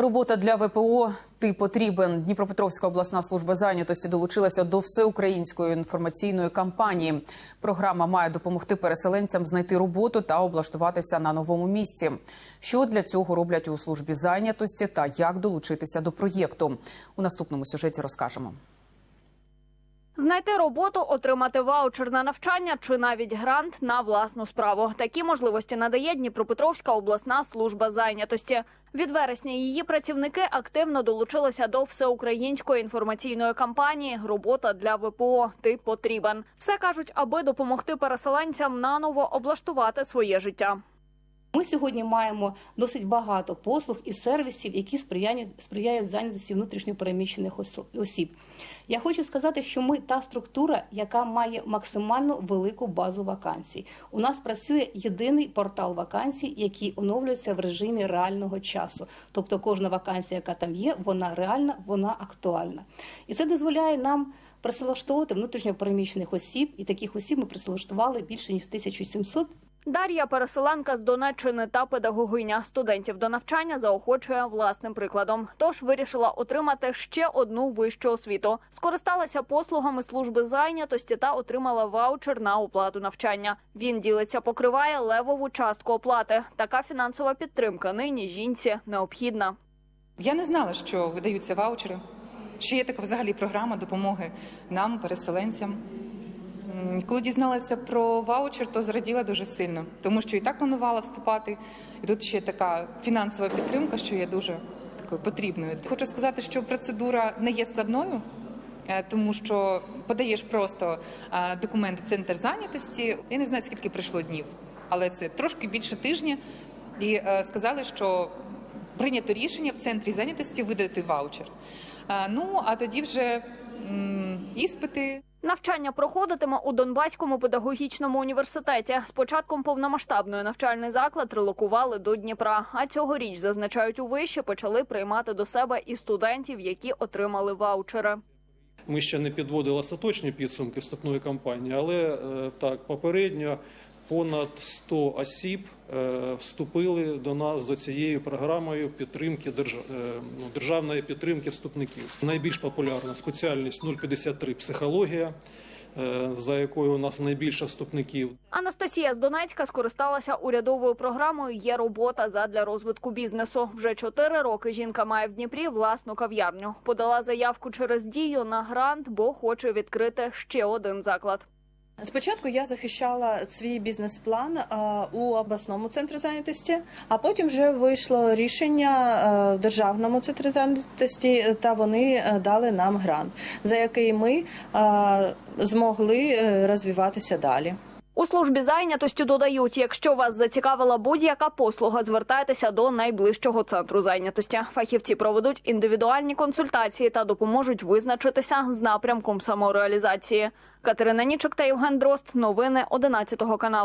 Робота для ВПО ти потрібен. Дніпропетровська обласна служба зайнятості долучилася до всеукраїнської інформаційної кампанії. Програма має допомогти переселенцям знайти роботу та облаштуватися на новому місці. Що для цього роблять у службі зайнятості та як долучитися до проєкту? У наступному сюжеті розкажемо. Знайти роботу, отримати ваучер на навчання чи навіть грант на власну справу. Такі можливості надає Дніпропетровська обласна служба зайнятості. Від вересня її працівники активно долучилися до всеукраїнської інформаційної кампанії Робота для ВПО Ти потрібен. Все кажуть, аби допомогти переселенцям наново облаштувати своє життя. Ми сьогодні маємо досить багато послуг і сервісів, які сприяють, сприяють зайнятості внутрішньопереміщених осіб. Я хочу сказати, що ми та структура, яка має максимально велику базу вакансій. У нас працює єдиний портал вакансій, який оновлюється в режимі реального часу. Тобто кожна вакансія, яка там є, вона реальна, вона актуальна. І це дозволяє нам присилаштовувати внутрішньопереміщених осіб, і таких осіб ми присилаштували більше ніж 1700 Дар'я переселенка з Донеччини та педагогиня студентів до навчання заохочує власним прикладом. Тож вирішила отримати ще одну вищу освіту. Скористалася послугами служби зайнятості та отримала ваучер на оплату навчання. Він ділиться, покриває левову частку оплати. Така фінансова підтримка нині жінці необхідна. Я не знала, що видаються ваучери. Що є така взагалі програма допомоги нам, переселенцям. Коли дізналася про ваучер, то зраділа дуже сильно, тому що і так планувала вступати. І тут ще така фінансова підтримка, що є дуже такою потрібною. Хочу сказати, що процедура не є складною, е, тому що подаєш просто е, документи в центр зайнятості. Я не знаю, скільки пройшло днів, але це трошки більше тижня. І е, сказали, що прийнято рішення в центрі зайнятості видати ваучер. Ну а тоді вже іспити. Навчання проходитиме у Донбаському педагогічному університеті. З початком повномасштабної навчальний заклад релокували до Дніпра. А цьогоріч, зазначають у виші, почали приймати до себе і студентів, які отримали ваучери. Ми ще не підводили остаточні підсумки вступної кампанії, але е, так попередньо понад 100 осіб е, вступили до нас за цією програмою підтримки е, ну, державної підтримки вступників. Найбільш популярна спеціальність 053 психологія, е, за якою у нас найбільше вступників. Анастасія з Донецька скористалася урядовою програмою Є робота задля розвитку бізнесу. Вже чотири роки жінка має в Дніпрі власну кав'ярню. Подала заявку через дію на грант, бо хоче відкрити ще один заклад. Спочатку я захищала свій бізнес-план у обласному центрі зайнятості, а потім вже вийшло рішення в державному центрі зайнятості, та вони е, дали нам грант, за який ми змогли е, розвиватися далі. У службі зайнятості додають, якщо вас зацікавила будь-яка послуга, звертайтеся до найближчого центру зайнятості. Фахівці проведуть індивідуальні консультації та допоможуть визначитися з напрямком самореалізації. Катерина Нічик та Євген Дрозд. Новини 11 каналу.